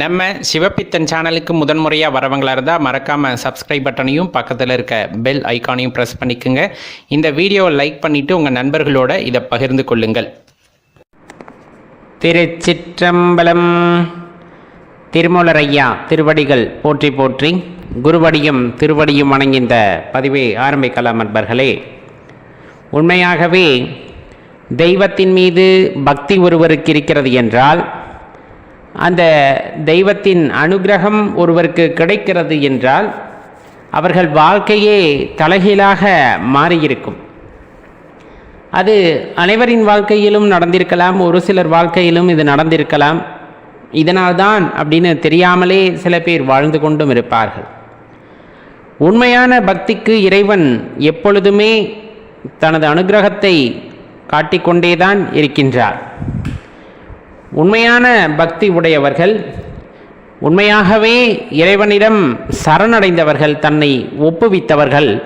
நம்ம சிவப்பித்தன் சேனலுக்கு முதன்முறையாக வரவங்களாக இருந்தால் மறக்காமல் சப்ஸ்கிரைப் பட்டனையும் பக்கத்தில் இருக்க பெல் ஐக்கானையும் ப்ரெஸ் பண்ணிக்கோங்க. இந்த வீடியோவை லைக் பண்ணிவிட்டு உங்கள் நண்பர்களோட இதை பகிர்ந்து கொள்ளுங்கள். திருச்சிற்றம்பலம் திருமூலரையா திருவடிகள் போற்றி போற்றி குருவடியும் திருவடியும் வணங்கிந்த பதிவை ஆரம்பிக்கலாம் நண்பர்களே. உண்மையாகவே தெய்வத்தின் மீது பக்தி ஒருவருக்கு இருக்கிறது என்றால் அந்த தெய்வத்தின் அனுகிரகம் ஒருவருக்கு கிடைக்கிறது என்றால் அவர்கள் வாழ்க்கையே தலைகீழாக மாறியிருக்கும். அது அனைவரின் வாழ்க்கையிலும் நடந்திருக்கலாம் ஒரு சிலர் வாழ்க்கையிலும் இது நடந்திருக்கலாம். இதனால்தான் அப்படின்னு தெரியாமலே சில பேர் வாழ்ந்து கொண்டும் இருப்பார்கள். உண்மையான பக்திக்கு இறைவன் எப்பொழுதுமே தனது அனுகிரகத்தை காட்டிக்கொண்டேதான் இருக்கின்றார். உண்மையான பக்தி உடையவர்கள் உண்மையாகவே இறைவனிடம் சரணடைந்தவர்கள் தன்னை ஒப்புவித்தவர்கள்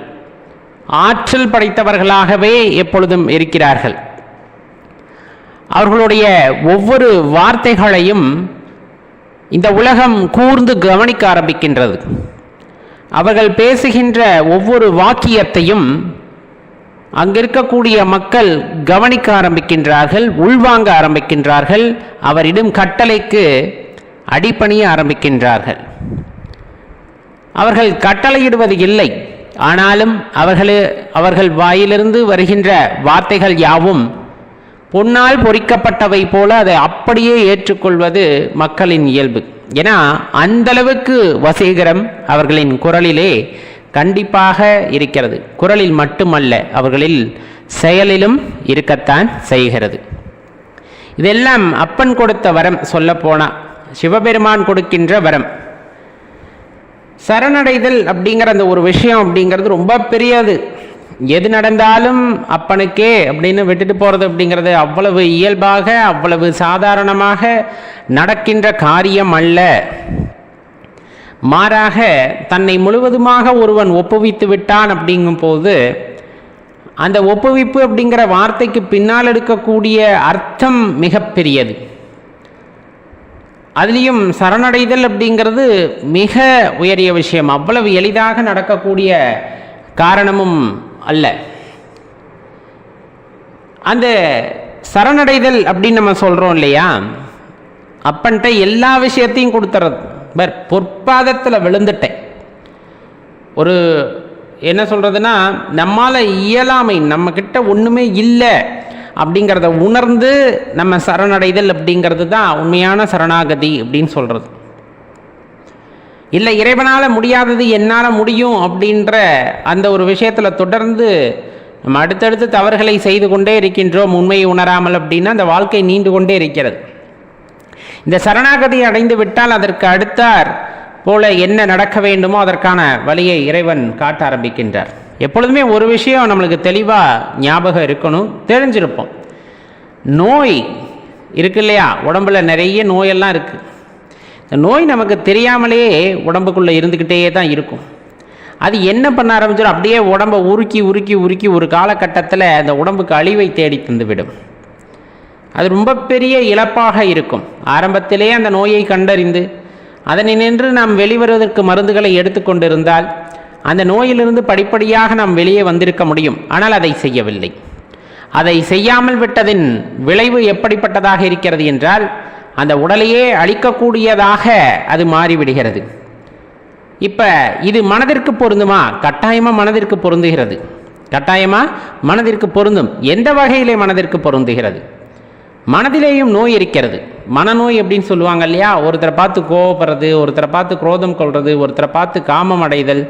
ஆற்றல் படைத்தவர்களாகவே எப்பொழுதும் இருக்கிறார்கள். அவர்களுடைய ஒவ்வொரு வார்த்தைகளையும் இந்த உலகம் கூர்ந்து கவனிக்க ஆரம்பிக்கின்றது. அவர்கள் பேசுகின்ற ஒவ்வொரு வாக்கியத்தையும் அங்கிருக்கக்கூடிய மக்கள் கவனிக்க ஆரம்பிக்கின்றார்கள் உள்வாங்க ஆரம்பிக்கின்றார்கள் அவரிடம் கட்டளைக்கு அடிப்பணிய ஆரம்பிக்கின்றார்கள். அவர்கள் கட்டளையிடுவது இல்லை. ஆனாலும் அவர்களே அவர்கள் வாயிலிருந்து வருகின்ற வார்த்தைகள் யாவும் பொன்னால் பொறிக்கப்பட்டவை போல அதை அப்படியே ஏற்றுக்கொள்வது மக்களின் இயல்பு. ஏன்னா அந்தளவுக்கு வசீகரம் அவர்களின் குரலிலே கண்டிப்பாக இருக்கிறது. குரலில் மட்டுமல்ல அவர்களில் செயலிலும் இருக்கத்தான் செய்கிறது. இதெல்லாம் அப்பன் கொடுத்த வரம் சொல்லப்போனால் சிவபெருமான் கொடுக்கின்ற வரம். சரணடைதல் அப்படிங்கிற அந்த ஒரு விஷயம் அப்படிங்கிறது ரொம்ப பெரியது. எது நடந்தாலும் அப்பனுக்கே அப்படின்னு விட்டுட்டு போகிறது அப்படிங்கிறது அவ்வளவு இயல்பாக அவ்வளவு சாதாரணமாக நடக்கின்ற காரியம் அல்ல. மாறாக தன்னை முழுவதுமாக ஒருவன் ஒப்புவித்து விட்டான் அப்படிங்கும்போது அந்த ஒப்புவிப்பு அப்படிங்கிற வார்த்தைக்கு பின்னால் எடுக்கக்கூடிய அர்த்தம் மிகப்பெரியது. அதுலேயும் சரணடைதல் அப்படிங்கிறது மிக உயரிய விஷயம். அவ்வளவு எளிதாக நடக்கக்கூடிய காரணமும் அல்ல. அந்த சரணடைதல் அப்படின்னு நம்ம சொல்கிறோம் இல்லையா? அப்பன்ட்ட எல்லா விஷயத்தையும் கொடுத்துறது. பர் பொற்பாதத்தில் விழுந்துட்டேன். ஒரு என்ன சொல்கிறதுனா நம்மால் இயலாமை நம்மக்கிட்ட ஒன்றுமே இல்லை அப்படிங்கிறத உணர்ந்து நம்ம சரணடைதல் அப்படிங்கிறது தான் உண்மையான சரணாகதி அப்படின்னு சொல்கிறது இல்லை இறைவனால் முடியாதது என்னால் முடியும் அப்படின்ற அந்த ஒரு விஷயத்தில் தொடர்ந்து நம்ம அடுத்தடுத்து தவறுகளை செய்து கொண்டே இருக்கின்றோம் உண்மையை உணராமல் அப்படின்னா அந்த வாழ்க்கை நீண்டு கொண்டே இருக்கிறது. இந்த சரணாகதி அடைந்து விட்டால் அதற்கு அடுத்தார் போல என்ன நடக்க வேண்டுமோ அதற்கான வழியை இறைவன் காட்ட ஆரம்பிக்கின்றார். எப்பொழுதுமே ஒரு விஷயம் நம்மளுக்கு தெளிவாக ஞாபகம் இருக்கணும் தெரிஞ்சிருப்போம். நோய் இருக்கு இல்லையா? உடம்புல நிறைய நோயெல்லாம் இருக்குது இந்த நோய் நமக்கு தெரியாமலேயே உடம்புக்குள்ளே இருந்துக்கிட்டே தான் இருக்கும். அது என்ன பண்ண ஆரம்பிச்சிடும்? அப்படியே உடம்பை உருக்கி உருக்கி உருக்கி ஒரு காலகட்டத்தில் அந்த உடம்புக்கு அழிவை தேடி தந்துவிடும். அது ரொம்ப பெரிய இழப்பாக இருக்கும். ஆரம்பத்திலே அந்த நோயை கண்டறிந்து அதனை நின்று நாம் வெளிவருவதற்கு மருந்துகளை எடுத்துக்கொண்டிருந்தால் அந்த நோயிலிருந்து படிப்படியாக நாம் வெளியே வந்திருக்க முடியும். ஆனால் அதை செய்யவில்லை. அதை செய்யாமல் விட்டதின் விளைவு எப்படிப்பட்டதாக இருக்கிறது என்றால் அந்த உடலையே அழிக்கக்கூடியதாக அது மாறிவிடுகிறது. இப்போ இது மனதிற்கு பொருந்துமா? கட்டாயமாக மனதிற்கு பொருந்துகிறது. கட்டாயமாக மனதிற்கு பொருந்தும். எந்த வகையிலே மனதிற்கு பொருந்துகிறது? மனதிலேயும் நோய் இருக்கிறது. மனநோய் அப்படின்னு சொல்லுவாங்க இல்லையா? ஒருத்தரை பார்த்து கோவப்படுறது ஒருத்தரை பார்த்து குரோதம் கொள்வது ஒருத்தரை பார்த்து காமம் அடைதல்.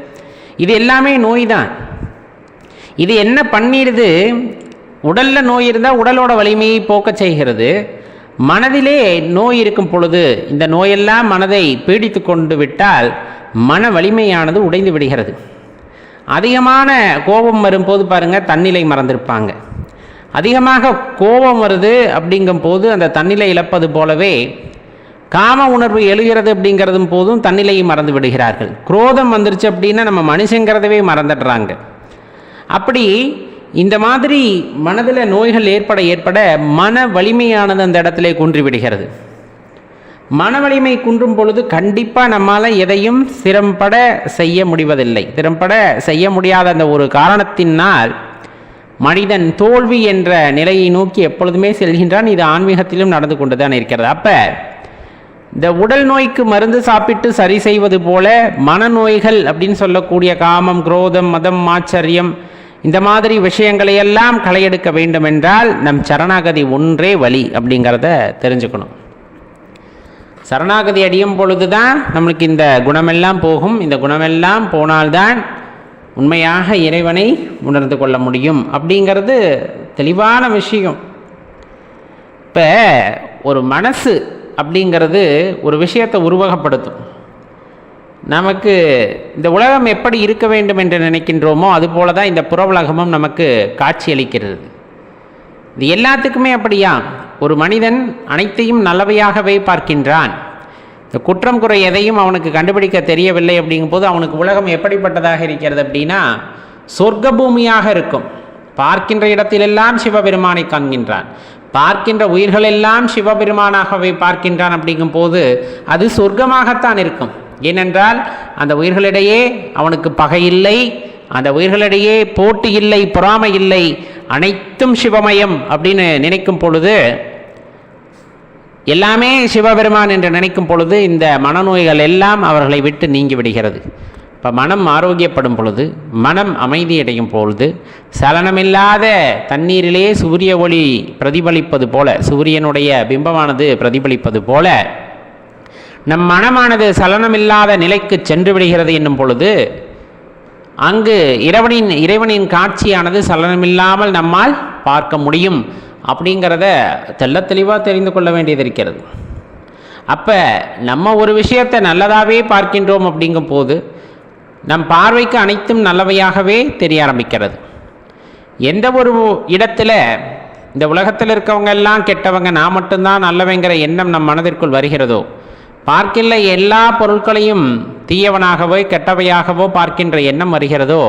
இது எல்லாமே நோய் தான் இது என்ன பண்ணிடுது? உடலில் நோய் இருந்தால் உடலோட வலிமையை போக்கச் செய்கிறது. மனதிலே நோய் இருக்கும் பொழுது இந்த நோயெல்லாம் மனதை பீடித்து கொண்டு விட்டால் மன வலிமையானது உடைந்து விடுகிறது. அதிகமான கோபம் வரும்போது பாருங்கள் தன்னிலை மறந்திருப்பாங்க. அதிகமாக கோபம் வருது அப்படிங்கும் போது அந்த தன்னிலை இழப்பது போலவே காம உணர்வு எழுகிறது அப்படிங்கிறதும் போதும் தன்னிலையை மறந்து விடுகிறார்கள். குரோதம் வந்துருச்சு அப்படின்னா நம்ம மனுஷங்கிறதவே மறந்துடுறாங்க. அப்படி இந்த மாதிரி மனதில் நோய்கள் ஏற்பட ஏற்பட மன வலிமையானது அந்த இடத்துல குன்றி விடுகிறது. மன வலிமை குன்றும் பொழுது கண்டிப்பாக நம்மால் எதையும் சிரம்பட செய்ய முடிவதில்லை. திறம்பட செய்ய முடியாத அந்த ஒரு காரணத்தினால் மனிதன் தோல்வி என்ற நிலையை நோக்கி எப்பொழுதுமே செல்கின்றான். இது ஆன்மீகத்திலும் நடந்து கொண்டு தான் இருக்கிறது. அப்போ இந்த உடல் நோய்க்கு மருந்து சாப்பிட்டு சரி செய்வது போல மனநோய்கள் அப்படின்னு சொல்லக்கூடிய காமம் குரோதம் மதம் ஆச்சரியம் இந்த மாதிரி விஷயங்களை எல்லாம் களையெடுக்க வேண்டும் என்றால் நம் சரணாகதி ஒன்றே வழி அப்படிங்கிறத தெரிஞ்சுக்கணும். சரணாகதி அடியும் பொழுதுதான் நம்மளுக்கு இந்த குணமெல்லாம் போகும். இந்த குணமெல்லாம் போனால்தான் உண்மையாக இறைவனை உணர்ந்து கொள்ள முடியும் அப்படிங்கிறது தெளிவான விஷயம். இப்போ ஒரு மனசு அப்படிங்கிறது ஒரு விஷயத்தை உருவகப்படுத்தும். நமக்கு இந்த உலகம் எப்படி இருக்க வேண்டும் என்று நினைக்கின்றோமோ அதுபோல தான் இந்த புற உலகமும் நமக்கு காட்சியளிக்கிறது இது எல்லாத்துக்குமே அப்படியா? ஒரு மனிதன் அனைத்தையும் நல்லவையாகவே பார்க்கின்றான். இந்த குற்றம் குறை எதையும் அவனுக்கு கண்டுபிடிக்க தெரியவில்லை அப்படிங்கும்போது அவனுக்கு உலகம் எப்படிப்பட்டதாக இருக்கிறது அப்படின்னா சொர்க்க பூமியாக இருக்கும். பார்க்கின்ற இடத்திலெல்லாம் சிவபெருமானை காண்கின்றான். பார்க்கின்ற உயிர்களெல்லாம் சிவபெருமானாகவே பார்க்கின்றான் அப்படிங்கும் போது அது சொர்க்கமாகத்தான் இருக்கும். ஏனென்றால் அந்த உயிர்களிடையே அவனுக்கு பகை இல்லை அந்த உயிர்களிடையே போட்டி இல்லை பொறாமை இல்லை அனைத்தும் சிவமயம் அப்படின்னு நினைக்கும் பொழுது எல்லாமே சிவபெருமான் என்று நினைக்கும் பொழுது இந்த மனநோய்கள் எல்லாம் அவர்களை விட்டு நீங்கி விடுகிறது. இப்போ மனம் ஆரோக்கியப்படும் பொழுது மனம் அமைதியடையும் பொழுது சலனமில்லாத தண்ணீரிலே சூரிய ஒளி பிரதிபலிப்பது போல சூரியனுடைய பிம்பமானது பிரதிபலிப்பது போல நம் மனமானது சலனமில்லாத நிலைக்கு சென்று விடுகிறது என்னும் பொழுது அங்கு இறைவனின் இறைவனின் காட்சியானது சலனமில்லாமல் நம்மால் பார்க்க முடியும். அப்படிங்கிறத தெள்ள தெளிவாக தெரிந்து கொள்ள வேண்டியது இருக்கிறது. அப்போ நம்ம ஒரு விஷயத்தை நல்லதாகவே பார்க்கின்றோம் அப்படிங்கும் போது நம் பார்வைக்கு அனைத்தும் நல்லவையாகவே தெரிய ஆரம்பிக்கிறது. எந்த ஒரு இடத்துல இந்த உலகத்தில் இருக்கவங்க எல்லாம் கெட்டவங்க நான் மட்டும்தான் நல்லவங்கிற எண்ணம் நம் மனதிற்குள் வருகிறதோ பார்க்கின்ற எல்லா பொருட்களையும் தீயவனாகவோ கெட்டவையாகவோ பார்க்கின்ற எண்ணம் வருகிறதோ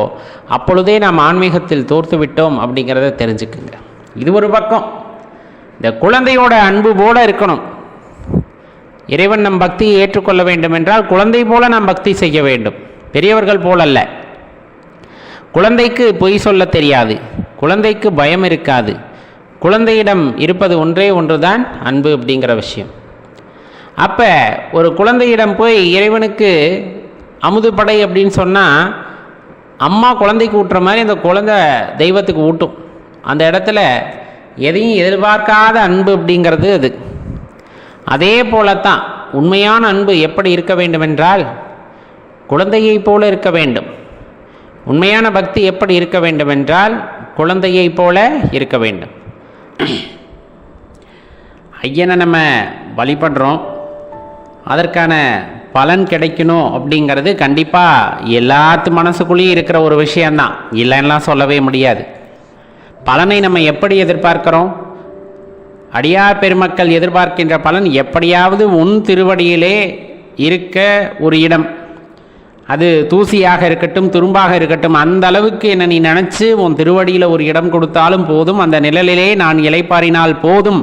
அப்பொழுதே நாம் ஆன்மீகத்தில் தோர்த்து விட்டோம் அப்படிங்கிறத தெரிஞ்சுக்குங்க. இது ஒரு பக்கம். இந்த குழந்தையோட அன்பு போல இருக்கணும். இறைவன் நம் பக்தியை ஏற்றுக்கொள்ள வேண்டும் என்றால் குழந்தை போல நாம் பக்தி செய்ய வேண்டும். பெரியவர்கள் போலல்ல. குழந்தைக்கு பொய் சொல்ல தெரியாது. குழந்தைக்கு பயம் இருக்காது. குழந்தையிடம் இருப்பது ஒன்றே ஒன்றுதான் அன்பு அப்படிங்கிற விஷயம். அப்போ ஒரு குழந்தையிடம் போய் இறைவனுக்கு அமுது படை அப்படின்னு சொன்னால் அம்மா குழந்தைக்கு ஊட்டுற மாதிரி அந்த குழந்தை தெய்வத்துக்கு ஊட்டும். அந்த இடத்துல எதையும் எதிர்பார்க்காத அன்பு அப்படிங்கிறது அது. அதே போலத்தான் உண்மையான அன்பு எப்படி இருக்க வேண்டுமென்றால் குழந்தையைப் போல இருக்க வேண்டும். உண்மையான பக்தி எப்படி இருக்க வேண்டுமென்றால் குழந்தையைப் போல இருக்க வேண்டும். ஐயனை நம்ம வழிபடுறோம். அதற்கான பலன் கிடைக்கணும் அப்படிங்கிறது கண்டிப்பாக எல்லாத்து மனசுக்குள்ளேயும் இருக்கிற ஒரு விஷயந்தான் இல்லைன்னா சொல்லவே முடியாது. பலனை நம்ம எப்படி எதிர்பார்க்கிறோம்? அடியார் பெருமக்கள் எதிர்பார்க்கின்ற பலன் எப்படியாவது உன் திருவடியிலே இருக்க ஒரு இடம். அது தூசியாக இருக்கட்டும் துரும்பாக இருக்கட்டும் அந்த அளவுக்கு என்னை நீ நினச்சி உன் திருவடியில் ஒரு இடம் கொடுத்தாலும் போதும் அந்த நிழலிலே நான் இலைப்பாறினால் போதும்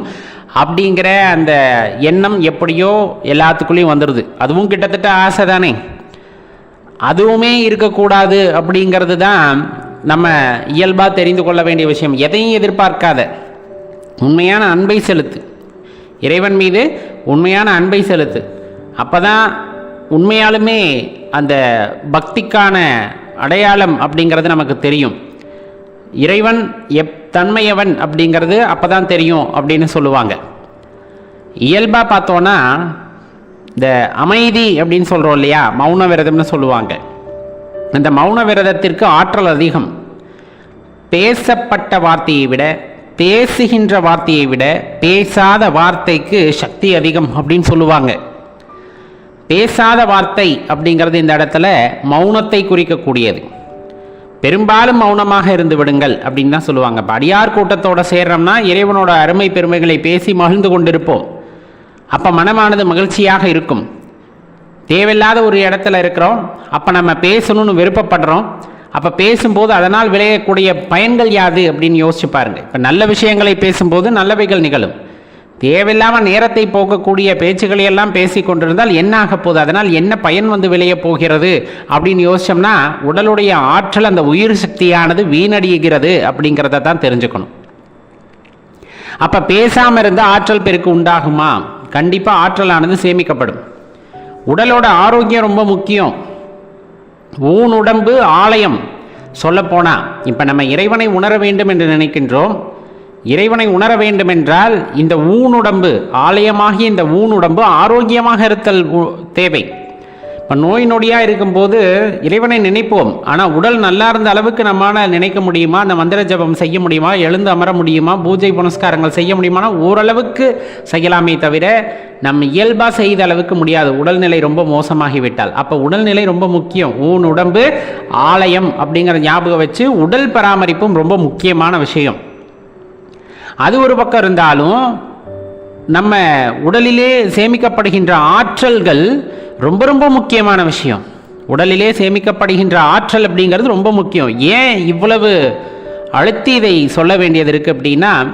அப்படிங்கிற அந்த எண்ணம் எப்படியோ எல்லாத்துக்குள்ளேயும் வந்துடுது அதுவும் கிட்டத்தட்ட ஆசை தானே. அதுவுமே இருக்கக்கூடாது அப்படிங்கிறது தான் நம்ம இயல்பாக தெரிந்து கொள்ள வேண்டிய விஷயம் எதையும் எதிர்பார்க்காத உண்மையான அன்பை செலுத்து. இறைவன் மீது உண்மையான அன்பை செலுத்து. அப்போ தான் உண்மையாலுமே அந்த பக்திக்கான அடையாளம் அப்படிங்கிறது நமக்கு தெரியும். இறைவன் எப் தன்மையவன் அப்படிங்கிறது அப்போ தான் தெரியும் அப்படின்னு சொல்லுவாங்க. இயல்பாக பார்த்தோன்னா இந்த அமைதி அப்படின்னு சொல்கிறோம் இல்லையா? மௌன விரதம்னு சொல்லுவாங்க. அந்த மௌன விரதத்திற்கு ஆற்றல் அதிகம். பேசப்பட்ட வார்த்தையை விட பேசுகின்ற வார்த்தையை விட பேசாத வார்த்தைக்கு சக்தி அதிகம் அப்படின்னு சொல்லுவாங்க. பேசாத வார்த்தை அப்படிங்கிறது இந்த இடத்துல மௌனத்தை குறிக்கக்கூடியது. பெரும்பாலும் மௌனமாக இருந்து விடுங்கள் அப்படின்னு தான் சொல்லுவாங்க. இப்போ அடியார் கூட்டத்தோடு சேர்றோம்னா இறைவனோட அருமை பெருமைகளை பேசி மகிழ்ந்து கொண்டிருப்போம். அப்போ மனமானது மகிழ்ச்சியாக இருக்கும். தேவையில்லாத ஒரு இடத்துல இருக்கிறோம். அப்போ நம்ம பேசணும்னு விருப்பப்படுறோம். அப்போ பேசும்போது அதனால் விளையக்கூடிய பயன்கள் யாது அப்படின்னு யோசிச்சு பாருங்க. இப்போ நல்ல விஷயங்களை பேசும்போது நல்லவைகள் நிகழும். தேவையில்லாமல் நேரத்தை போக்கக்கூடிய பேச்சுக்களை எல்லாம் பேசி கொண்டிருந்தால் என்ன ஆக போகுது? அதனால் என்ன பயன் வந்து விளைய போகிறது? அப்படின்னு யோசிச்சோம்னா உடலுடைய ஆற்றல் அந்த உயிர் சக்தியானது வீணடிகிறது அப்படிங்கிறத தான் தெரிஞ்சுக்கணும். அப்போ பேசாமல் இருந்த ஆற்றல் பெருக்கு உண்டாகுமா? கண்டிப்பாக ஆற்றலானது சேமிக்கப்படும். உடலோட ஆரோக்கியம் ரொம்ப முக்கியம். ஊன் உடம்பு ஆலயம். சொல்லப்போனால் இப்போ நம்ம இறைவனை உணர வேண்டும் என்று நினைக்கின்றோம். இறைவனை உணர வேண்டும் என்றால் இந்த ஊனுடம்பு ஆலயமாகிய இந்த ஊனுடம்பு ஆரோக்கியமாக இருத்தல் தேவை. இப்போ நோய் நொடியாக இருக்கும்போது இறைவனை நினைப்போம். ஆனால் உடல் நல்லா இருந்த அளவுக்கு நம்மளால் நினைக்க முடியுமா? அந்த மந்திர ஜபம் செய்ய முடியுமா? எழுந்து அமர முடியுமா? பூஜை புனஸ்காரங்கள் செய்ய முடியுமானா? ஓரளவுக்கு செய்யலாமே தவிர நம்ம இயல்பாக செய்த அளவுக்கு முடியாது. உடல்நிலை ரொம்ப மோசமாகிவிட்டால். அப்போ உடல்நிலை ரொம்ப முக்கியம். ஊன் உடம்பு ஆலயம் அப்படிங்கிற ஞாபகம் வச்சு உடல் பராமரிப்பும் ரொம்ப முக்கியமான விஷயம். அது ஒரு பக்கம் இருந்தாலும் நம்ம உடலிலே சேமிக்கப்படுகின்ற ஆற்றல்கள் ரொம்ப ரொம்ப முக்கியமான விஷயம். உடலிலே சேமிக்கப்படுகின்ற ஆற்றல் அப்படிங்கிறது ரொம்ப முக்கியம். ஏன் இவ்வளவு அழுத்தி இதை சொல்ல வேண்டியது இருக்குது அப்படின்னா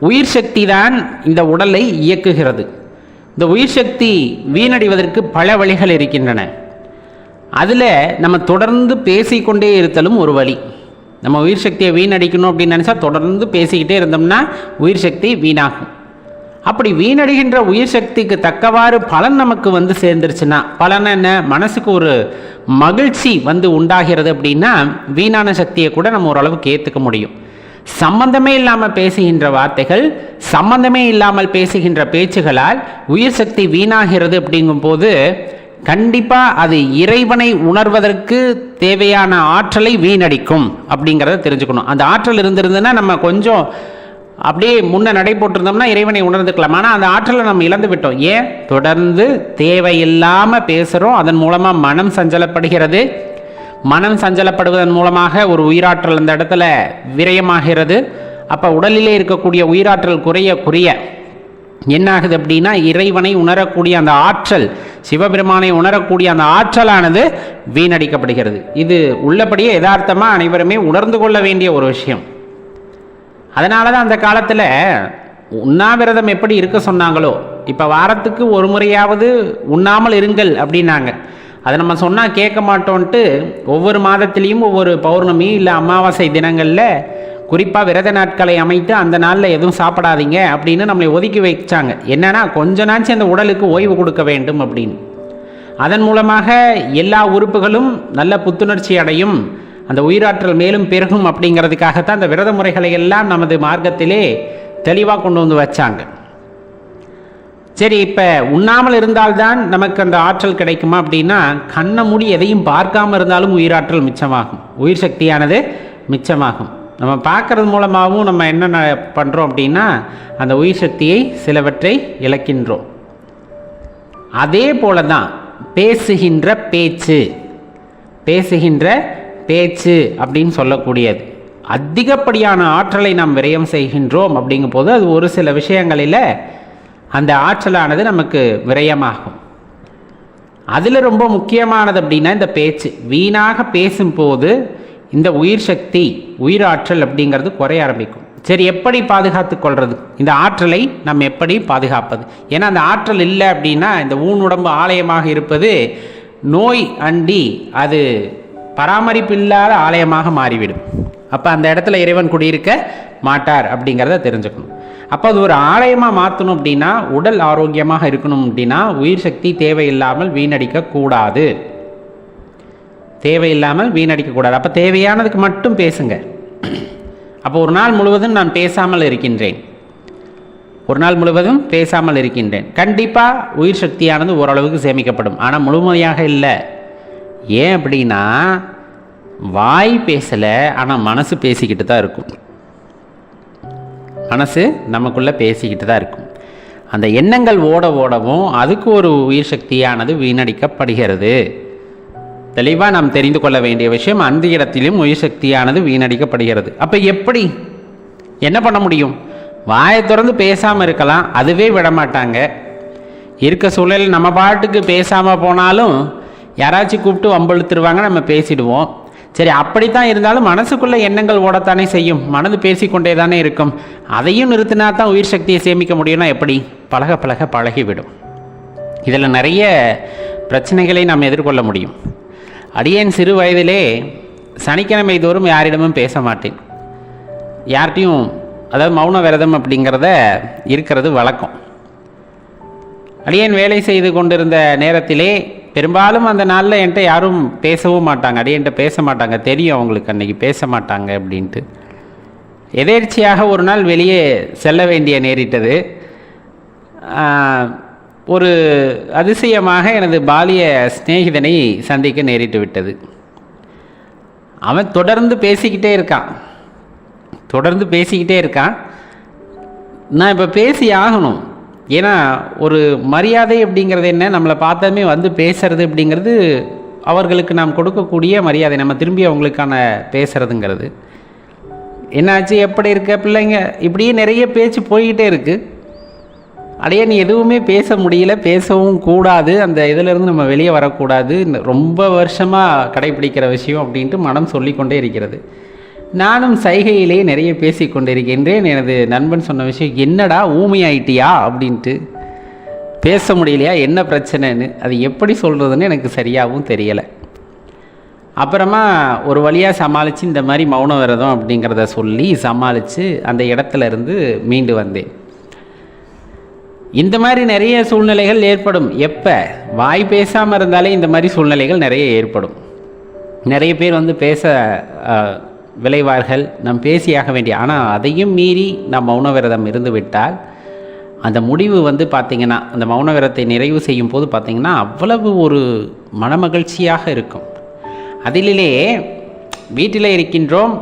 உயிர் சக்தி தான் இந்த உடலை இயக்குகிறது. இந்த உயிர் சக்தி வீணடைவதற்கு பல வழிகள் இருக்கின்றன. அதில் நம்ம தொடர்ந்து பேசிக்கொண்டே இருத்தலும் ஒரு வழி. நம்ம உயிர் சக்தியை வீணடிக்கணும் அப்படின்னு நினச்சா தொடர்ந்து பேசிக்கிட்டே இருந்தோம்னா உயிர் சக்தி வீணாகும். அப்படி வீணடைகின்ற உயிர் சக்திக்கு தக்கவாறு பலன் நமக்கு வந்து சேர்ந்துருச்சுன்னா பலன் என்ன? மனசுக்கு ஒரு மகிழ்ச்சி வந்து உண்டாகிறது அப்படின்னா வீணான சக்தியை கூட நம்ம ஓரளவுக்கு ஏற்றுக்க முடியும். சம்பந்தமே இல்லாமல் பேசுகின்ற வார்த்தைகள் சம்பந்தமே இல்லாமல் பேசுகின்ற பேச்சுகளால் உயிர் சக்தி வீணாகிறது அப்படிங்கும்போது கண்டிப்பாக அது இறைவனை உணர்வதற்கு தேவையான ஆற்றலை வீணடிக்கும் அப்படிங்கிறத தெரிஞ்சுக்கணும். அந்த ஆற்றல் இருந்திருந்ததுன்னா நம்ம கொஞ்சம் அப்படியே முன்ன நடை போட்டிருந்தோம்னா இறைவனை உணர்ந்துக்கலாம். ஆனால் அந்த ஆற்றலை நம்ம இழந்து விட்டோம். ஏன்? தொடர்ந்து தேவையில்லாமல் பேசுகிறோம் அதன் மூலமாக மனம் சஞ்சலப்படுகிறது. மனம் சஞ்சலப்படுவதன் மூலமாக ஒரு உயிராற்றல் அந்த இடத்துல விரயமாகிறது. அப்போ உடலிலே இருக்கக்கூடிய உயிராற்றல் குறைய குறைய என்ன ஆகுது அப்படின்னா இறைவனை உணரக்கூடிய அந்த ஆற்றல் சிவபெருமானை உணரக்கூடிய அந்த ஆற்றலானது வீணடிக்கப்படுகிறது. இது உள்ளபடியே யதார்த்தமாக அனைவருமே உணர்ந்து கொள்ள வேண்டிய ஒரு விஷயம். அதனால தான் அந்த காலத்தில் உண்ணாவிரதம் எப்படி இருக்க சொன்னாங்களோ இப்போ வாரத்துக்கு ஒரு முறையாவது உண்ணாமல் இருங்கள் அப்படின்னாங்க. அதை நம்ம சொன்னால் கேட்க மாட்டோன்ட்டு ஒவ்வொரு மாதத்திலையும் ஒவ்வொரு பௌர்ணமி இல்லை அமாவாசை தினங்களில் குறிப்பாக விரத நாட்களை அமைத்து அந்த நாளில் எதுவும் சாப்பிடாதீங்க அப்படின்னு நம்மளை ஒதுக்கி வைச்சாங்க. என்னன்னா கொஞ்ச நாச்சு அந்த உடலுக்கு ஓய்வு கொடுக்க வேண்டும் அப்படின்னு. அதன் மூலமாக எல்லா உறுப்புகளும் நல்ல புத்துணர்ச்சி அடையும். அந்த உயிராற்றல் மேலும் பெருகும் அப்படிங்கிறதுக்காகத்தான் அந்த விரத முறைகளை எல்லாம் நமது மார்க்கத்திலே தெளிவாக கொண்டு வந்து வச்சாங்க. சரி இப்போ உண்ணாமல் இருந்தால்தான் நமக்கு அந்த ஆற்றல் கிடைக்குமா அப்படின்னா கண்ணை மூடி எதையும் பார்க்காம இருந்தாலும் உயிராற்றல் மிச்சமாகும். உயிர் சக்தியானது மிச்சமாகும். நம்ம பார்க்கறது மூலமாகவும் நம்ம என்ன பண்ணுறோம் அப்படின்னா அந்த உயிர் சக்தியை சிலவற்றை இழக்கின்றோம். அதே போல தான் பேசுகின்ற பேச்சு. பேசுகின்ற பேச்சு அப்படின்னு சொல்லக்கூடியது. அதிகப்படியான ஆற்றலை நாம் விரயம் செய்கின்றோம் அப்படிங்கும்போது அது ஒரு சில விஷயங்களில் அந்த ஆற்றலானது நமக்கு விரயமாகும். அதில் ரொம்ப முக்கியமானது அப்படின்னா இந்த பேச்சு. வீணாக பேசும்போது இந்த உயிர் சக்தி உயிராற்றல் அப்படிங்கிறது குறைய ஆரம்பிக்கும். சரி எப்படி பாதுகாத்து கொள்வது இந்த ஆற்றலை நம்ம எப்படி பாதுகாப்பது? ஏன்னா அந்த ஆற்றல் இல்லை அப்படின்னா இந்த ஊன் உடம்பு ஆலயமாக இருப்பது நோய் அண்டி அது பராமரிப்பு இல்லாத ஆலயமாக மாறிவிடும். அப்போ அந்த இடத்துல இறைவன் குடியிருக்க மாட்டார் அப்படிங்கிறத தெரிஞ்சுக்கணும். அப்போ அது ஒரு ஆலயமாக மாற்றணும் அப்படின்னா உடல் ஆரோக்கியமாக இருக்கணும் அப்படின்னா உயிர் சக்தி தேவையில்லாமல் வீணடிக்கக்கூடாது தேவையில்லாமல் வீணடிக்கக்கூடாது அப்போ தேவையானதுக்கு மட்டும் பேசுங்க. அப்போ ஒரு நாள் முழுவதும் நான் பேசாமல் இருக்கின்றேன். ஒரு நாள் முழுவதும் பேசாமல் இருக்கின்றேன். கண்டிப்பாக உயிர் சக்தியானது ஓரளவுக்கு சேமிக்கப்படும். ஆனால் முழுமையாக இல்லை. ஏன் அப்படின்னா வாய் பேசலை ஆனால் மனசு பேசிக்கிட்டு தான் இருக்கும். மனசு நமக்குள்ளே பேசிக்கிட்டு தான் இருக்கும். அந்த எண்ணங்கள் ஓட ஓடவும் அதுக்கு ஒரு உயிர் சக்தியானது வீணடிக்கப்படுகிறது. தெளிவாக நாம் தெரிந்து கொள்ள வேண்டிய விஷயம் அந்த இடத்திலும் உயிர் சக்தியானது வீணடிக்கப்படுகிறது. அப்போ எப்படி? என்ன பண்ண முடியும்? வாயை திறந்து பேசாமல் இருக்கலாம் அதுவே விட மாட்டாங்க இருக்க சூழலில் நம்ம பாட்டுக்கு பேசாமல் போனாலும் யாராச்சும் கூப்பிட்டு வம்பழுத்துருவாங்க நம்ம பேசிடுவோம். சரி அப்படித்தான் இருந்தாலும் மனசுக்குள்ள எண்ணங்கள் ஓடத்தானே செய்யும். மனது பேசிக்கொண்டே தானே இருக்கும். அதையும் நிறுத்தினா தான் உயிர் சக்தியை சேமிக்க முடியும்னா எப்படி? பழக பழக பழகிவிடும். இதில் நிறைய பிரச்சனைகளை நாம் எதிர்கொள்ள முடியும். அடியேன் சிறு வயதிலே சனிக்கிழமை தோறும் யாரிடமும் பேச மாட்டேன். யார்கிட்டையும் அதாவது மௌன விரதம் அப்படிங்கிறத இருக்கிறது வழக்கம். அடியேன் வேலை செய்து கொண்டிருந்த நேரத்திலே பெரும்பாலும் அந்த நாளில் என்கிட்ட யாரும் பேசவும் மாட்டாங்க. அடியன்ட்ட பேச மாட்டாங்க. தெரியும் அவங்களுக்கு. அன்றைக்கி பேச மாட்டாங்க அப்படின்ட்டு. எதேர்ச்சியாக ஒரு நாள் வெளியே செல்ல வேண்டிய நேரிட்டது. ஒரு அதிசயமாக எனது பாலிய சிநேகிதனை சந்திக்க நேரிட்டு விட்டது. அவன் தொடர்ந்து பேசிக்கிட்டே இருக்கான். தொடர்ந்து பேசிக்கிட்டே இருக்கான். நான் இப்போ பேசி ஆகணும். ஏன்னா ஒரு மரியாதை அப்படிங்கிறது என்ன? நம்மளை பார்த்ததுமே வந்து பேசுறது அப்படிங்கிறது அவர்களுக்கு நாம் கொடுக்கக்கூடிய மரியாதை. நம்ம திரும்பி அவங்களுக்கான பேசுறதுங்கிறது. என்னாச்சு? எப்படி இருக்க? பிள்ளைங்க இப்படியே நிறைய பேச்சு போய்கிட்டே இருக்கு. அடைய நீ எதுவுமே பேச முடியல. பேசவும் கூடாது. அந்த இதிலிருந்து நம்ம வெளியே வரக்கூடாது. ரொம்ப வருஷமாக கடைபிடிக்கிற விஷயம் அப்படின்ட்டு மனம் சொல்லிக்கொண்டே இருக்கிறது. நானும் சைகையிலே நிறைய பேசி கொண்டிருக்கின்றேன் எனது நண்பன் சொன்ன விஷயம் என்னடா ஊமையாயிட்டியா? அப்படின்ட்டு. பேச முடியலையா? என்ன பிரச்சனைன்னு? அது எப்படி சொல்கிறதுன்னு எனக்கு சரியாகவும் தெரியலை. அப்புறமா ஒரு வழியாக சமாளித்து இந்த மாதிரி மௌன விரதம் அப்படிங்கிறத சொல்லி சமாளித்து அந்த இடத்துல இருந்து மீண்டு வந்தேன். இந்த மாதிரி நிறைய சூழ்நிலைகள் ஏற்படும். எப்போ? வாய் பேசாமல் இருந்தாலே இந்த மாதிரி சூழ்நிலைகள் நிறைய ஏற்படும். நிறைய பேர் வந்து பேச விளைவார்கள். நாம் பேசியாக வேண்டிய ஆனால் அதையும் மீறி நாம் மௌன விரதம் இருந்து விட்டால் அந்த முடிவு வந்து பார்த்திங்கன்னா அந்த மௌன விரதத்தை நிறைவு செய்யும் போது பார்த்திங்கன்னா அவ்வளவு ஒரு மனமகிழ்ச்சியாக இருக்கும். அதிலே வீட்டில் இருக்கின்றோம்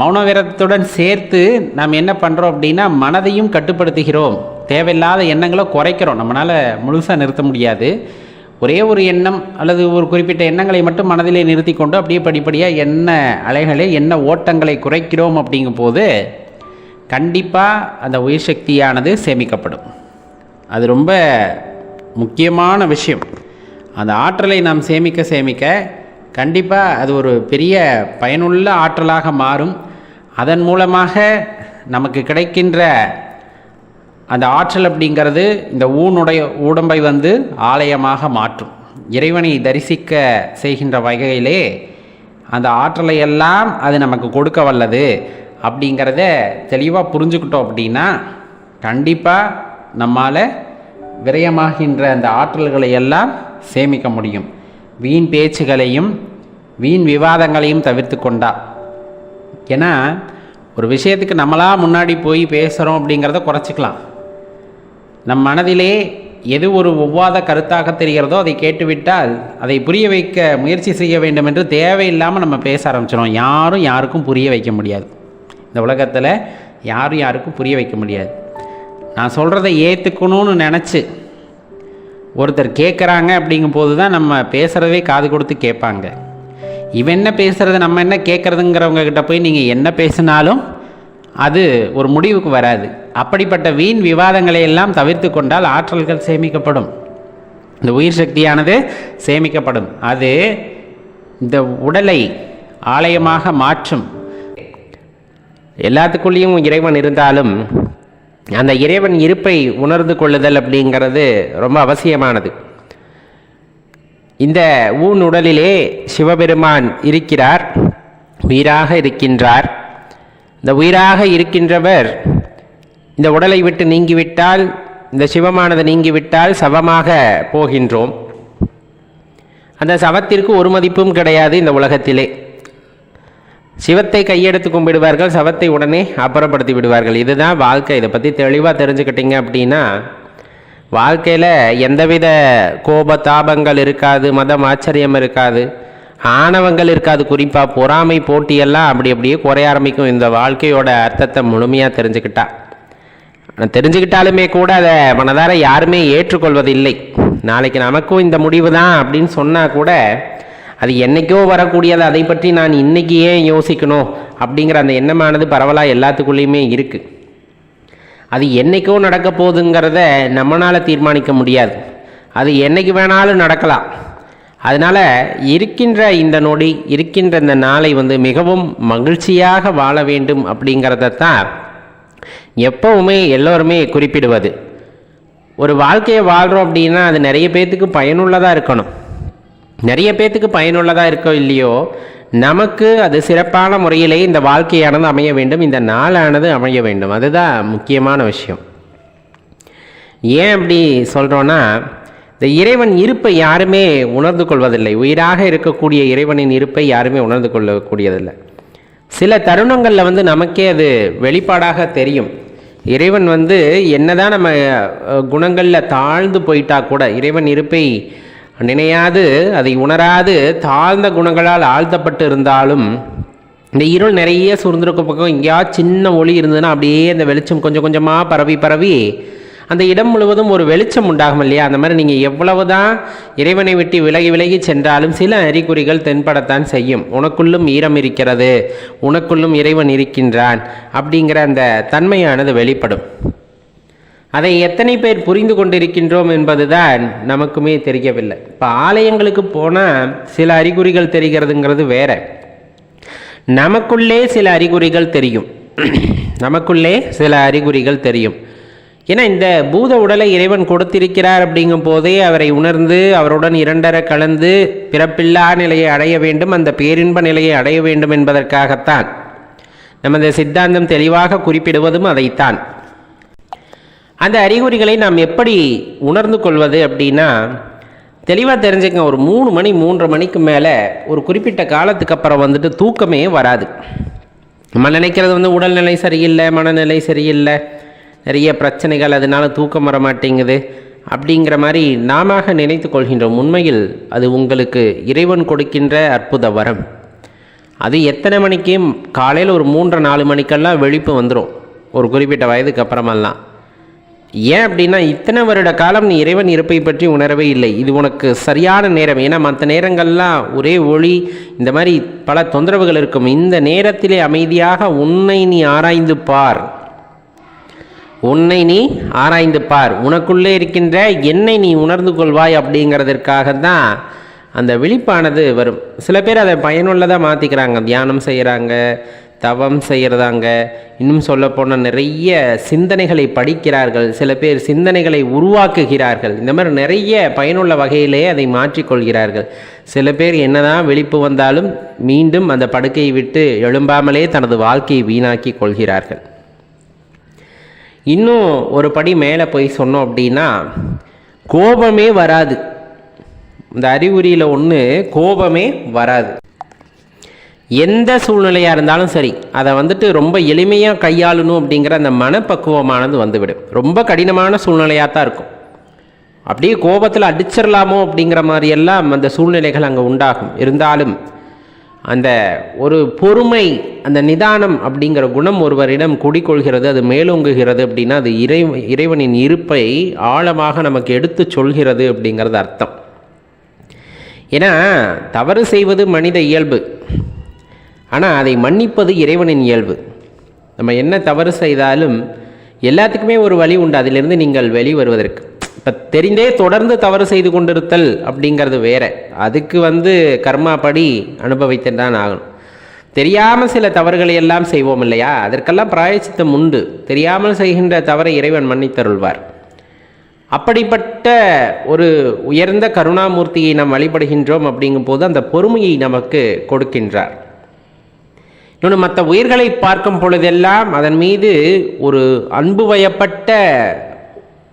மௌன விரதத்துடன் சேர்த்து நாம் என்ன பண்ணுறோம் அப்படின்னா மனதையும் கட்டுப்படுத்துகிறோம். தேவையில்லாத எண்ணங்களை குறைக்கிறோம். நம்மளால் முழுசாக நிறுத்த முடியாது. ஒரே ஒரு எண்ணம் அல்லது ஒரு குறிப்பிட்ட எண்ணங்களை மட்டும் மனதிலே நிறுத்தி கொண்டு அப்படியே படிப்படியாக என்ன அலைகளை என்ன ஓட்டங்களை குறைக்கிறோம் அப்படிங்கும் போது கண்டிப்பாக அந்த உயிர் சக்தியானது சேமிக்கப்படும். அது ரொம்ப முக்கியமான விஷயம். அந்த ஆற்றலை நாம் சேமிக்க சேமிக்க கண்டிப்பாக அது ஒரு பெரிய பயனுள்ள ஆற்றலாக மாறும். அதன் மூலமாக நமக்கு கிடைக்கின்ற அந்த ஆற்றல் அப்படிங்கிறது இந்த ஊனுடைய உடம்பை வந்து ஆலயமாக மாற்றும். இறைவனை தரிசிக்க செய்கின்ற வகையிலே அந்த ஆற்றலை எல்லாம் அது நமக்கு கொடுக்க வல்லது அப்படிங்கிறத தெளிவாக புரிஞ்சுக்கிட்டோம் அப்படின்னா கண்டிப்பாக நம்மால் விரயமாகின்ற அந்த ஆற்றல்களை எல்லாம் சேமிக்க முடியும். வீண் பேச்சுகளையும் வீண் விவாதங்களையும் தவிர்த்து கொண்டா. ஏன்னா ஒரு விஷயத்துக்கு நம்மளாக முன்னாடி போய் பேசுகிறோம் அப்படிங்கிறத குறைச்சிக்கலாம். நம் மனதிலே எது ஒரு ஒவ்வாத கருத்தாக தெரிகிறதோ அதை கேட்டுவிட்டால் அதை புரிய வைக்க முயற்சி செய்ய வேண்டும் என்று தேவையில்லாமல் நம்ம பேச ஆரம்பிச்சிடும் யாரும் யாருக்கும் புரிய வைக்க முடியாது. இந்த உலகத்தில் யாரும் யாருக்கும் புரிய வைக்க முடியாது. நான் சொல்கிறத ஏற்றுக்கணும்னு நினச்சி ஒருத்தர் கேட்குறாங்க அப்படிங்கும் போது தான் நம்ம பேசுகிறதே காது கொடுத்து கேட்பாங்க. இவன் என்ன பேசுகிறது நம்ம என்ன கேட்குறதுங்கிறவங்க கிட்ட போய் நீங்கள் என்ன பேசினாலும் அது ஒரு முடிவுக்கு வராது. அப்படிப்பட்ட வீண் விவாதங்களை எல்லாம் தவிர்த்து கொண்டால் ஆற்றல்கள் சேமிக்கப்படும். இந்த உயிர் சக்தியானது சேமிக்கப்படும். அது இந்த உடலை ஆலயமாக மாற்றும். எல்லாத்துக்குள்ளேயும் இறைவன் இருந்தாலும் அந்த இறைவன் இருப்பை உணர்ந்து கொள்ளுதல் அப்படிங்கிறது ரொம்ப அவசியமானது. இந்த ஊன் உடலிலே சிவபெருமான் இருக்கிறார் உயிராக இருக்கின்றார். இந்த உயிராக இருக்கின்றவர் இந்த உடலை விட்டு நீங்கிவிட்டால் இந்த சிவமானது நீங்கிவிட்டால் சவமாக போகின்றோம். அந்த சவத்திற்கு ஒரு மதிப்பும் கிடையாது இந்த உலகத்திலே. சிவத்தை கையெடுத்து கும்பிடுவார்கள் சவத்தை உடனே அப்புறப்படுத்தி விடுவார்கள். இதுதான் வாழ்க்கை. இதை பற்றி தெளிவாக தெரிஞ்சுக்கிட்டீங்க அப்படின்னா வாழ்க்கையில் எந்தவித கோப தாபங்கள் இருக்காது மதம் ஆச்சரியம் இருக்காது. ஆணவங்கள் இருக்காது. குறிப்பாக பொறாமை போட்டியெல்லாம் அப்படி அப்படியே குறைய ஆரம்பிக்கும். இந்த வாழ்க்கையோட அர்த்தத்தை முழுமையாக தெரிஞ்சுக்கிட்டா. ஆனால் தெரிஞ்சுக்கிட்டாலுமே கூட அதை மனதார யாருமே ஏற்றுக்கொள்வதில்லை. நாளைக்கு நமக்கும் இந்த முடிவு தான் அப்படின்னு சொன்னால் கூட அது என்னைக்கோ வரக்கூடியது. அதை பற்றி நான் இன்னைக்கு ஏன் யோசிக்கணும்? அப்படிங்கிற அந்த எண்ணமானது பரவலாக எல்லாத்துக்குள்ளேயுமே இருக்குது அது என்னைக்கோ நடக்க போகுதுங்கிறத நம்மளால் தீர்மானிக்க முடியாது. அது என்னைக்கு வேணாலும் நடக்கலாம். அதனால் இருக்கின்ற இந்த நொடி இருக்கின்ற இந்த நாளை வந்து மிகவும் மகிழ்ச்சியாக வாழ வேண்டும் அப்படிங்கிறத தான் எப்பவுமே எல்லோருமே குறிப்பிடுவது. ஒரு வாழ்க்கையை வாழ்கிறோம் அப்படின்னா அது நிறைய பேர்த்துக்கு பயனுள்ளதாக இருக்கணும். நிறைய பேர்த்துக்கு பயனுள்ளதாக இருக்கோ இல்லையோ நமக்கு அது சிறப்பான முறையிலே இந்த வாழ்க்கையானது அமைய வேண்டும் இந்த நாளானது அமைய வேண்டும். அதுதான் முக்கியமான விஷயம். ஏன் அப்படி சொல்கிறோன்னா இந்த இறைவன் இருப்பை யாருமே உணர்ந்து கொள்வதில்லை. உயிராக இருக்கக்கூடிய இறைவனின் இருப்பை யாருமே உணர்ந்து கொள்ளக்கூடியதில்லை. சில தருணங்களில் வந்து நமக்கே அது வெளிப்பாடாக தெரியும். இறைவன் வந்து என்னதான் நம்ம குணங்களில் தாழ்ந்து போயிட்டா கூட இறைவன் இருப்பை நினையாது அதை உணராது தாழ்ந்த குணங்களால் ஆழ்த்தப்பட்டு இருந்தாலும் இந்த இருள் நிறைய சூழ்ந்திருக்க பக்கம் எங்கேயாவது சின்ன ஒளி இருந்ததுன்னா அப்படியே அந்த வெளிச்சம் கொஞ்சம் கொஞ்சமாக பரவி பரவி அந்த இடம் முழுவதும் ஒரு வெளிச்சம் உண்டாகும் இல்லையா? அந்த மாதிரி நீங்கள் எவ்வளவு தான் இறைவனை விட்டு விலகி விலகி சென்றாலும் சில அறிகுறிகள் தென்படத்தான் செய்யும். உனக்குள்ளும் ஈரம் இருக்கிறது. உனக்குள்ளும் இறைவன் இருக்கின்றான் அப்படிங்கிற அந்த தன்மையானது வெளிப்படும். அதை எத்தனை பேர் புரிந்து கொண்டிருக்கின்றோம் என்பதுதான் நமக்குமே தெரியவில்லை. இப்போ ஆலயங்களுக்கு போனால் சில அறிகுறிகள் தெரிகிறதுங்கிறது வேற. நமக்குள்ளே சில அறிகுறிகள் தெரியும். நமக்குள்ளே சில அறிகுறிகள் தெரியும். ஏன்னா இந்த பூத உடலை இறைவன் கொடுத்திருக்கிறார் அப்படிங்கும் போதே அவரை உணர்ந்து அவருடன் இரண்டர கலந்து பிறப்பில்லா நிலையை அடைய வேண்டும் அந்த பேரின்ப நிலையை அடைய வேண்டும் என்பதற்காகத்தான். நமது சித்தாந்தம் தெளிவாக குறிப்பிடுவதும் அதைத்தான். அந்த அறிகுறிகளை நாம் எப்படி உணர்ந்து கொள்வது அப்படின்னா தெளிவாக தெரிஞ்சுக்கங்க ஒரு மூணு மணி மூன்றரை மணிக்கு மேலே ஒரு குறிப்பிட்ட காலத்துக்கு அப்புறம் வந்துட்டு தூக்கமே வராது. நம்ம நினைக்கிறது வந்து உடல்நிலை சரியில்லை மனநிலை சரியில்லை நிறைய பிரச்சனைகள் அதனால் தூக்கம் வர மாட்டேங்குது அப்படிங்கிற மாதிரி நாம நினைத்து கொள்கின்றோம். உண்மையில் அது உங்களுக்கு இறைவன் கொடுக்கின்ற அற்புத வரம். அது எத்தனை மணிக்கு? காலையில் ஒரு மூன்று நாலு மணிக்கெல்லாம் வெளிப்பு வந்துடும் ஒரு குறிப்பிட்ட வயதுக்கு அப்புறமெல்லாம். ஏன் அப்படின்னா இத்தனை வருட காலம் நீ இறைவன் இருப்பை பற்றி உணரவே இல்லை. இது உனக்கு சரியான நேரம். ஏன்னா மற்ற நேரங்கள்லாம் ஒரே ஒளி இந்த மாதிரி பல தொந்தரவுகள் இருக்கும். இந்த நேரத்திலே அமைதியாக உன்னை நீ ஆராய்ந்து பார். உன்னை நீ ஆராய்ந்து பார். உனக்குள்ளே இருக்கின்ற என்னை நீ உணர்ந்து கொள்வாய் அப்படிங்கிறதற்காக தான் அந்த விழிப்பானது வரும். சில பேர் அதை பயனுள்ளதாக மாற்றிக்கிறாங்க தியானம் செய்கிறாங்க தவம் செய்கிறதாங்க இன்னும் சொல்லப்போனால் நிறைய சிந்தனைகளை படிக்கிறார்கள். சில பேர் சிந்தனைகளை உருவாக்குகிறார்கள். இந்த மாதிரி நிறைய பயனுள்ள வகையிலே அதை மாற்றிக்கொள்கிறார்கள். சில பேர் என்னதான் விழிப்பு வந்தாலும் மீண்டும் அந்த படுக்கையை விட்டு எழும்பாமலே தனது வாழ்க்கையை வீணாக்கி கொள்கிறார்கள். இன்னும் ஒரு படி மேலே போய் சொன்னோம் அப்படின்னா கோபமே வராது. இந்த அறிகுறியில் ஒன்று கோபமே வராது. எந்த சூழ்நிலையாக இருந்தாலும் சரி அதை வந்துட்டு ரொம்ப எளிமையாக கையாளணும் அப்படிங்கிற அந்த மனப்பக்குவமானது வந்துவிடும். ரொம்ப கடினமான சூழ்நிலையாக தான் இருக்கும். அப்படியே கோபத்தில் அடிச்சிடலாமோ அப்படிங்கிற மாதிரியெல்லாம் அந்த சூழ்நிலைகள் அங்கே உண்டாகும். இருந்தாலும் அந்த ஒரு பொறுமை அந்த நிதானம் அப்படிங்கிற குணம் ஒருவரிடம் குடிக்கொள்கிறது அது மேலோங்குகிறது அப்படின்னா அது இறை இறைவனின் இருப்பை ஆழமாக நமக்கு எடுத்து சொல்கிறது அப்படிங்கிறது அர்த்தம். ஏன்னா தவறு செய்வது மனித இயல்பு. ஆனால் அதை மன்னிப்பது இறைவனின் இயல்பு. நம்ம என்ன தவறு செய்தாலும் எல்லாத்துக்குமே ஒரு வழி உண்டு. அதிலிருந்து நீங்கள் வெளிவருவதற்கு. இப்போ தெரிந்தே தொடர்ந்து தவறு செய்து கொண்டிருத்தல் அப்படிங்கிறது வேற. அதுக்கு வந்து கர்மா படி அனுபவித்து தான் ஆகணும். தெரியாமல் சில தவறுகளை எல்லாம் செய்வோம் இல்லையா? அதற்கெல்லாம் பிராயச்சித்தம் உண்டு. தெரியாமல் செய்கின்ற தவறை இறைவன் மன்னித்தருள்வார். அப்படிப்பட்ட ஒரு உயர்ந்த கருணாமூர்த்தியை நாம் வழிபடுகின்றோம் அப்படிங்கும் போது அந்த பொறுமையை நமக்கு கொடுக்கின்றார். இன்னொன்று மற்ற உயிர்களை பார்க்கும் பொழுதெல்லாம் அதன் மீது ஒரு அன்பு வயப்பட்ட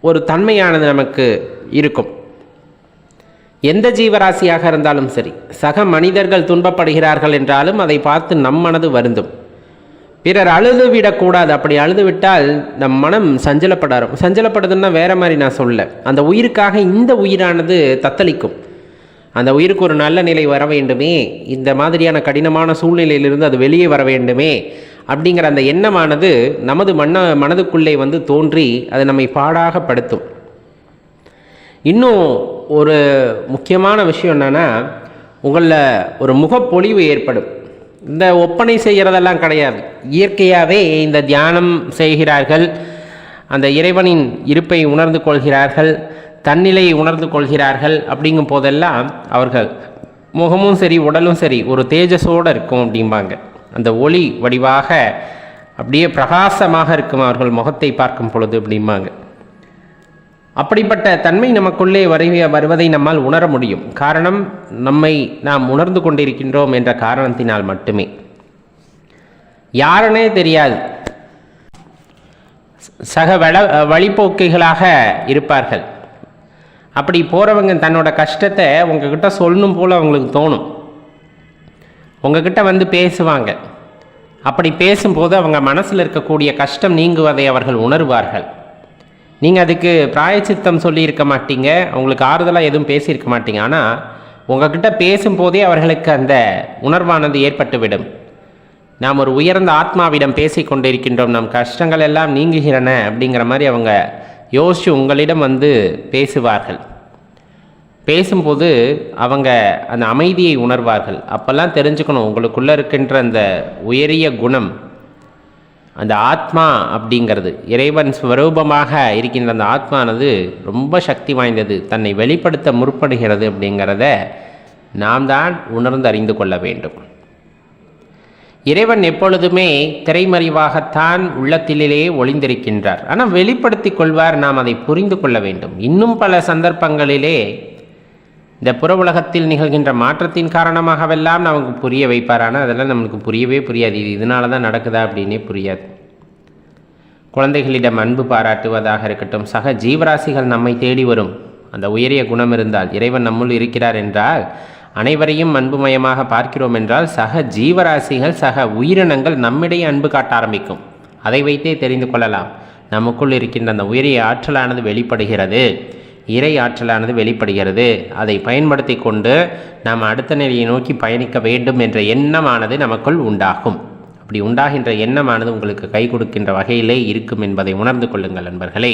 ஒரு தன்மையானது நமக்கு இருக்கும். எந்த ஜீவராசியாக இருந்தாலும் சரி சக மனிதர்கள் துன்பப்படுகிறார்கள் என்றாலும் அதை பார்த்து நம் மனது வருந்தும். பிறர் அழுது விடக்கூடாது அப்படி அழுது விட்டால் நம் மனம் சஞ்சலப்படாரும் சஞ்சலப்படுதுன்னா வேற மாதிரி நான் சொல்ல அந்த உயிருக்காக இந்த உயிரானது தத்தளிக்கும். அந்த உயிருக்கு ஒரு நல்ல நிலை வர வேண்டுமே. இந்த மாதிரியான கடினமான சூழ்நிலையிலிருந்து அது வெளியே வர வேண்டுமே. அப்படிங்கிற அந்த எண்ணமானது நமது மன்ன மனதுக்குள்ளே வந்து தோன்றி அது நம்மை பாடாக படுத்தும். இன்னும் ஒரு முக்கியமான விஷயம் என்னென்னா உங்களில் ஒரு முகப்பொழிவு ஏற்படும். இந்த ஒப்பனை செய்கிறதெல்லாம் கிடையாது. இயற்கையாகவே இந்த தியானம் செய்கிறார்கள். அந்த இறைவனின் இருப்பை உணர்ந்து கொள்கிறார்கள். தன்னிலையை உணர்ந்து கொள்கிறார்கள் அப்படிங்கும் போதெல்லாம் அவர்கள் முகமும் சரி உடலும் சரி ஒரு தேஜஸோடு இருக்கும் அப்படிம்பாங்க. அந்த ஒளி வடிவாக அப்படியே பிரகாசமாக இருக்கும் அவர்கள் முகத்தை பார்க்கும் பொழுது அப்படிம்பாங்க. அப்படிப்பட்ட தன்மை நமக்குள்ளே வருக வருவதை நம்மால் உணர முடியும். காரணம் நம்மை நாம் உணர்ந்து கொண்டிருக்கின்றோம் என்ற காரணத்தினால் மட்டுமே. யாருனே தெரியாது. சக வள வழிப்போக்கைகளாக இருப்பார்கள். அப்படி போகிறவங்க தன்னோட கஷ்டத்தை உங்ககிட்ட சொல்லணும் போல் அவங்களுக்கு தோணும். உங்ககிட்ட வந்து பேசுவாங்க. அப்படி பேசும்போது அவங்க மனசில் இருக்கக்கூடிய கஷ்டம் நீங்குவதை அவர்கள் உணர்வார்கள். நீங்கள் அதுக்கு பிராயச்சித்தம் சொல்லியிருக்க மாட்டீங்க அவங்களுக்கு ஆறுதலாக எதுவும் பேசியிருக்க மாட்டீங்க. ஆனால் உங்ககிட்ட பேசும்போதே அவர்களுக்கு அந்த உணர்வானது ஏற்பட்டுவிடும். நாம் ஒரு உயர்ந்த ஆத்மாவிடம் பேசி கொண்டிருக்கின்றோம். நம் கஷ்டங்கள் எல்லாம் நீங்குகிறன அப்படிங்கிற மாதிரி அவங்க யோசித்து உங்களிடம் வந்து பேசுவார்கள். பேசும்போது அவங்க அந்த அமைதியை உணர்வார்கள். அப்போல்லாம் தெரிஞ்சுக்கணும் உங்களுக்குள்ளே இருக்கின்ற அந்த உயரிய குணம் அந்த ஆத்மா அப்படிங்கிறது. இறைவன் ஸ்வரூபமாக இருக்கின்ற அந்த ஆத்மானது ரொம்ப சக்தி வாய்ந்தது தன்னை வெளிப்படுத்த முற்படுகிறது அப்படிங்கிறத நாம் தான் உணர்ந்து அறிந்து கொள்ள வேண்டும். இறைவன் எப்பொழுதுமே திரைமறைவாகத்தான் உள்ளத்திலே ஒளிந்திருக்கின்றார். ஆனால் வெளிப்படுத்தி கொள்வார் நாம் அதை புரிந்து கொள்ள வேண்டும். இன்னும் பல சந்தர்ப்பங்களிலே இந்த புற உலகத்தில் நிகழ்கின்ற மாற்றத்தின் காரணமாகவெல்லாம் நமக்கு புரிய வைப்பார். ஆனால் அதெல்லாம் நம்மளுக்கு புரியவே புரியாது. இது இதனால தான் நடக்குதா அப்படின்னே புரியாது. குழந்தைகளிடம் அன்பு பாராட்டுவதாக இருக்கட்டும் சக ஜீவராசிகள் நம்மை தேடி வரும். அந்த உயரிய குணம் இருந்தால் இறைவன் நம்முள் இருக்கிறார் என்றால் அனைவரையும் அன்புமயமாக பார்க்கிறோம் என்றால் சக ஜீவராசிகள் சக உயிரினங்கள் நம்மிடையே அன்பு காட்ட ஆரம்பிக்கும். அதை வைத்தே தெரிந்து கொள்ளலாம். நமக்குள் இருக்கின்ற அந்த உயரிய ஆற்றலானது வெளிப்படுகிறது. இறை ஆற்றலானது வெளிப்படுகிறது. அதை பயன்படுத்தி கொண்டு நாம் அடுத்த நிலையை நோக்கி பயணிக்க வேண்டும் என்ற எண்ணமானது நமக்குள் உண்டாகும். அப்படி உண்டாகின்ற எண்ணமானது உங்களுக்கு கை கொடுக்கின்ற வகையிலே இருக்கும் என்பதை உணர்ந்து கொள்ளுங்கள் நண்பர்களே